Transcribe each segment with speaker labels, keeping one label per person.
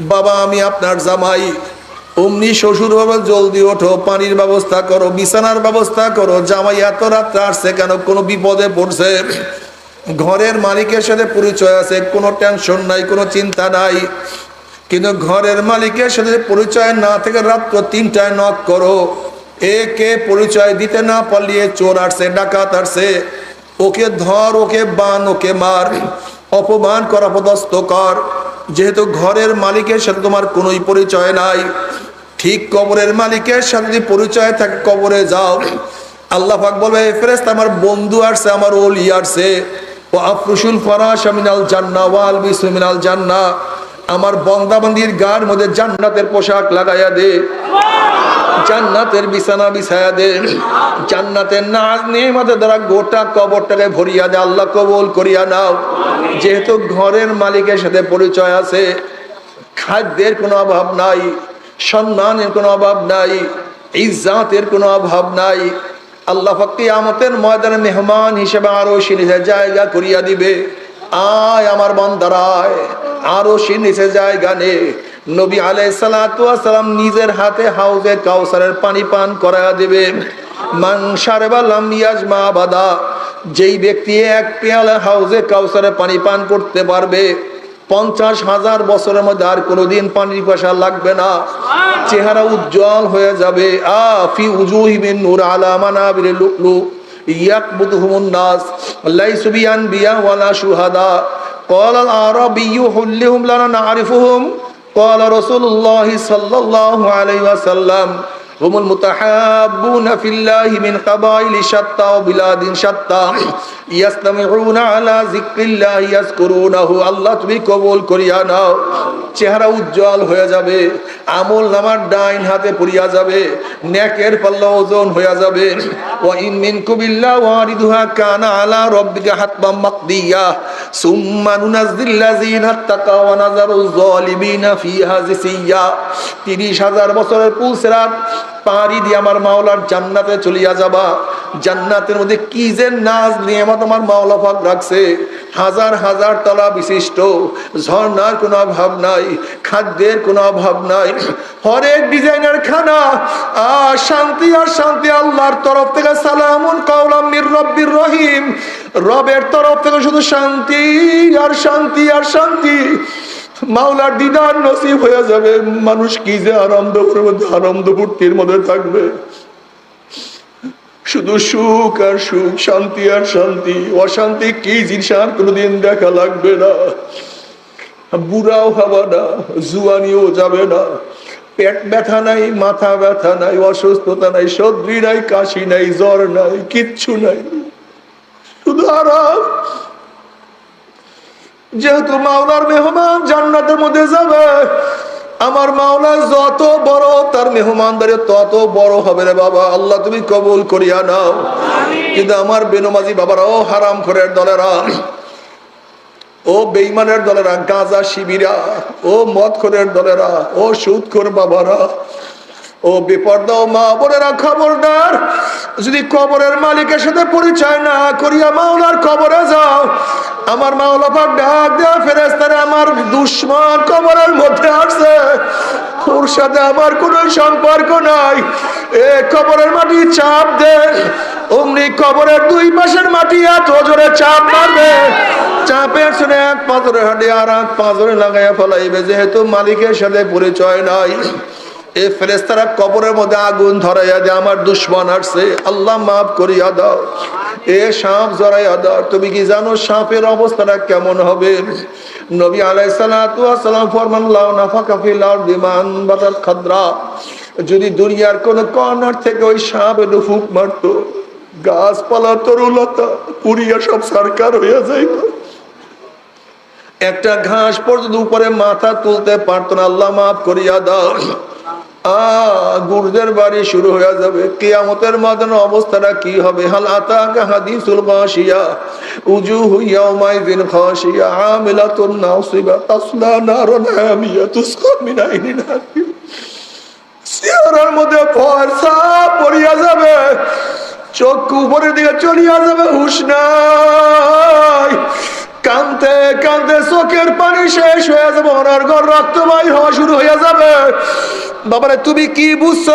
Speaker 1: বাবা, আমি আপনার জামাই। অমনি শ্বশুর বাবা, জলদি ওঠো, পানির ব্যবস্থা করো, বিছানার ব্যবস্থা করো। জামাই এত রাত্রে আসছে কেন? কোনো বিপদে পড়ছে। ঘরের মালিকের সাথে পরিচয় আছে, কোনো টেনশন নাই, কোনো চিন্তা নাই। কিন্তু ঘরের মালিকের সাথে পরিচয় না থেকে রাত্র তিনটায় নক করো। একে পরিচয় দিতে না পারলিয়ে চোর আসছে, ডাকাত আসছে। ওকে ধর, ওকে বান, ওকে মার। অপমান করা পদস্থ কর? যেহেতু ঘরের মালিকের সাথে তোমার কোনোই পরিচয় নাই, ঠিক কবরের মালিকের সাথে যদি পরিচয় থাকে, কবরে যাও। আল্লাহ পাক বলবে ফেরেস আমার বন্ধু আসছে, আমার ওলি আসছে। ও আফরুসুল ফরাস আমিনাল জান্না ওয়াল বিসমিনাল জান্না আমার বন্দাবন্দির গার মধ্যে জান্নাতের পোশাক লাগাইয়া দে। জান্নাতের বিছানা বিছায়া দে। জান্নাতের নাজ নিয়মতের দ্বারা গোটা কবরটাকে ভরিয়া দে, আল্লাহ কবল করিয়া নাও। যেহেতু ঘরের মালিকের সাথে পরিচয় আছে, খাদ্যের কোনো অভাব নাই, সম্মানের কোনো অভাব নাই, ইজ্জাতের কোনো অভাব নাই। আল্লাহ ফক্তি আমতের ময়দানে মেহমান হিসেবে আরও সিনিসে জায়গা করিয়া দিবে। আয় আমার বন্দারায় আরও সিনিসে জায়গা নে। নবী আলাই সালাম নিজের হাতে হাউজে কাউসারের পানি পান করায়া দিবে মান সারেবালাম ইয়াজমা বাদা যেই ব্যক্তি এক পেয়ালা হাউজে কাউসারে পানি পান করতে পারবে পঞ্চাশ হাজার বছরের মধ্যে আর কোনোদিন পানির পয়সা লাগবে না চেহারা উজ্জ্বল হয়ে যাবে আ ফি উজুহিমিন নূর আলা মানাবির লুকলু ইয়াকবুদহুমুন নাস লাইসু বিআনবিয়া ওয়ালা শুহাদা قال الأعرابي حلهم لنا نعرفهم قال رسول الله صلى الله عليه وسلم هم المتحابون في الله من قبائل شتى وبلاد شتى يستمعون على ذكر الله يذكرونه الله তুমি কবুল করিয়া নাও চেহারা উজ্জ্বল হয়ে যাবে আমল নামার ডাইন হাতে পড়িয়া যাবে নেকের পাল্লা ওজন হয়ে যাবে ওয়া ইন মিনকুম ইল্লা ওয়ারিদুহা কানা আলা রাব্বিকা হাতবাম মাকদিয়া সুম্মা হাজার লাযিনা তাকাও ওয়া নাযারু যালিমিনা ফিহা জিসিয়া 30000 বছরের পুলসরাত পাড়ি দিয়ে আমার মাওলার জান্নাতে চলিয়া যাবা। জান্নাতের মধ্যে কি যে নাজ নিয়ামত আমার তোমার মাওলা পাক রাখছে। হাজার হাজার তলা বিশিষ্ট। ঝর্ণার কোনো অভাব নাই, খাদ্যের কোনো অভাব নাই। হরেক ডিজাইনের খানা। আর শান্তি আর শান্তি আল্লাহর তরফ থেকে। সালামুন কাউলাম মির রব্বির রহিম। রবের তরফ থেকে শুধু শান্তি আর শান্তি আর শান্তি। মাওলার দিদার নসিব হয়ে যাবে। মানুষ কি যে আনন্দপুরের মধ্যে আনন্দ ফুর্তির মধ্যে থাকবে। শুধু সুখ আর সুখ, শান্তি আর শান্তি, অশান্তি কি জিনিস আর কোনোদিন দেখা লাগবে না। বুড়াও হবা না, জুয়ানিও যাবে না। পেট ব্যথা নাই, মাথা ব্যথা নাই, অসুস্থতা নাই সর্দি নাই, কাশি নাই, জ্বর নাই, কিচ্ছু নাই। শুধু আরাম। যেহেতু মাওলার মেহমান জান্নাতের মধ্যে যাবে আমার মাওলা যত বড় তার মেহমানদারি তত বড় হবে রে বাবা। আল্লাহ তুমি কবুল করিয়া নাও। কিন্তু আমার বেনমাজি বাবারাও হারাম খরের দলেরা। ও বেইমানের দলেরা গাঁজা শিবিরা ও মদ খরের দলেরা ও সুদ খোর বাবারা ও বিপর্দা মা বোনেরা খবরদার যদি কবরের মালিকের সাথে পরিচয় না করিয়া মাওলার কবরে যাও আমার মাওলা পাক ডাক দেওয়া ফেরেস্তারে আমার দুশ্মন কবরের মধ্যে আসছে। ওর সাথে আমার কোনো সম্পর্ক নাই। এ কবরের মাটি চাপ দে। অমনি কবরের দুই পাশের মাটি এত জোরে চাপ মারবে। চাপের শুনে এক পাথরে হাঁটি আর এক পাথরে লাগাইয়া ফেলাইবে, যেহেতু মালিকের সাথে পরিচয় নাই। এ ফেরেস্তারা কবরের মধ্যে আগুন ধরাইয়া দে আমার দুশ্মন আসছে। আল্লাহ মাফ করিয়া দাও। এ সাপ তুমি কি জানো সাপের অবস্থাটা কেমন হবে? নবী ফরমান মান বাতাল খাদরা। যদি দুনিয়ার কোন কর্নার থেকে ওই সাপ একটু ফুক মারতো, গাছপালা, তরুলতা পুরিয়া সব সরকার হইয়া যাইত। একটা ঘাস পর্যন্ত উপরে মাথা তুলতে পারতো না, আল্লাহ মাফ করিয়া দাও। গুরদের বাড়ি শুরু হয়ে যাবে। কিয়ামতের মাদান অবস্থাটা কি হবে? হাল আতাকা হাদিসুল গাশিয়া উজু হুইয়া মাইদিন খাশিয়া। আমিলাতুন নাসিবা। তাসলা নারুন হামিয়া। তুসকা মিন চেহারার মধ্যে ফর্সা পড়িয়া যাবে। চোখ উপরের দিকে চলিয়া যাবে হুশ নাই। কানতে কানতে চোখের পানি শেষ হয়ে যাবে। ওনার ঘর রক্তবাহী হওয়া শুরু হয়ে যাবে। বাবারে, তুমি কি বুঝছ?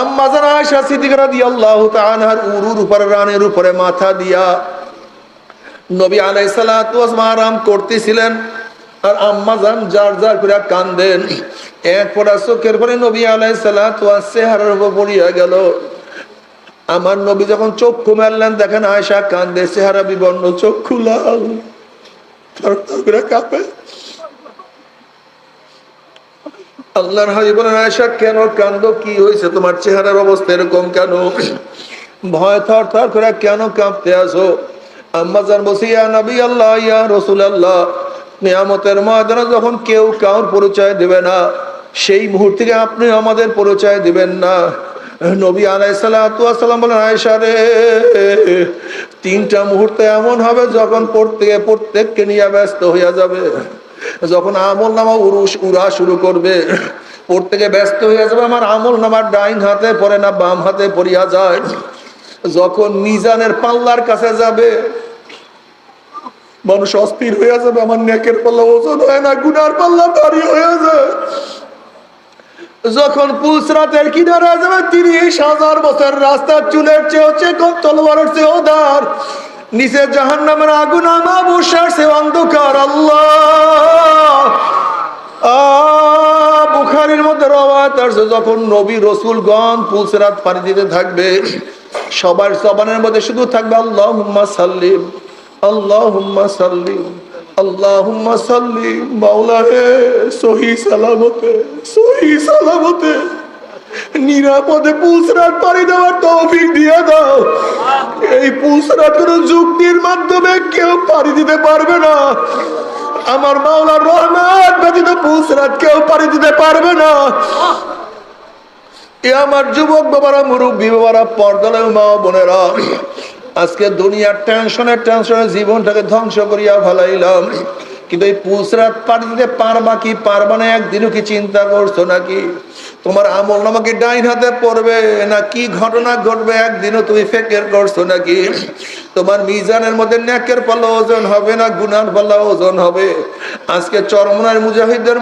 Speaker 1: আম্মা জানা আয়সা সিদ্দিকা দিয়ে আল্লাহ তাআলার উরুর উপরে, রানের উপরে মাথা দিয়া নবী আলাইসালাতু আরাম করতেছিলেন। আর আম্মা যান যার যার করে কান্দেন, এক চোখের পরে নবী আলাইসালাতু চেহারার উপর পড়িয়া গেল। আমার নবী যখন চক্ষু মারলেন দেখেন আয়সা কান্দে, চেহারা বিবর্ণ চক্ষু লাল কাঁপে। আল্লাহর হাবি বলেন আয়সা কেন কান্দ কি হয়েছে? তোমার চেহারার অবস্থা এরকম কেন? ভয় থর থর করে, কেন কাঁপতে আসো আম্মা জান বসি ইয়া নবী আল্লাহ, ইয়া রসুল আল্লাহ, নিয়ামতের ময়দানে যখন কেউ কাউর পরিচয় দেবে না, সেই মুহূর্তে আপনি আমাদের পরিচয় দিবেন না। নবী আলাইসালাম বলেন আয়সা রে, তিনটা মুহূর্তে এমন হবে যখন প্রত্যেকে প্রত্যেককে নিয়ে ব্যস্ত হইয়া যাবে। যখন আমল নামা উরুষ উড়া শুরু করবে প্রত্যেকে ব্যস্ত হইয়া যাবে, আমার আমল নামার ডাইন হাতে পড়ে না, বাম হাতে পড়িয়া যায়। যখন মিজানের পাল্লার কাছে যাবে, মানুষ অস্থির হয়ে যাবে, আমার নেকের পাল্লা ওজন হয় না, গুনার পাল্লা ভারী হয়ে যায়। যখন পুলসরাতের কিনারে যাবে, তিরিশ হাজার বছর রাস্তার চুলের চেয়েও চেকন তলোয়ারের চেয়েও দার নিচে জাহান নামের আগুন আমা বসার সে অন্ধকার, আল্লাহ। বুখারির মধ্যে রবাত আসছে যখন নবী রসুলগণ পুলসরাত পানি দিতে থাকবে, সবার জবানের মধ্যে শুধু থাকবে আল্লাহ সাল্লিম আল্লাহ সাল্লিম, আল্লাহুম্মা সাল্লি মাওলা হে সহি সালামতে সহি সালামতে। নিরাপদে পুলসরাত পাড়ি দেওয়ার তৌফিক দিয়ে দাও। এই পুলসরাত কোনো যুক্তির মাধ্যমে কেউ পাড়ি দিতে পারবে না। আমার মাওলার রহমান ব্যতীত রাত কেউ পাড়ি দিতে পারবে না। এ আমার যুবক বাবারা, মুরব্বী বাবারা পর্দলের মা বোনেরা, আজকে দুনিয়ার টেনশনের টেনশনের জীবনটাকে ধ্বংস করিয়া ফেলাইলাম। কিন্তু এই পুসরাত পাড়ি দিতে পারবা কি? পারবা না একদিনও কি চিন্তা করছ নাকি? তোমার আমল নামাকে ডাইন হাতে পড়বে না কি ঘটনা ঘটবে একদিনও তুমি ফেকের করছ নাকি? তোমার মিজানের মধ্যে ন্যাকের পাল্লা ওজন হবে না, গুনার পাল্লা ওজন হবে? আজকে চরমনার মুজাহিদের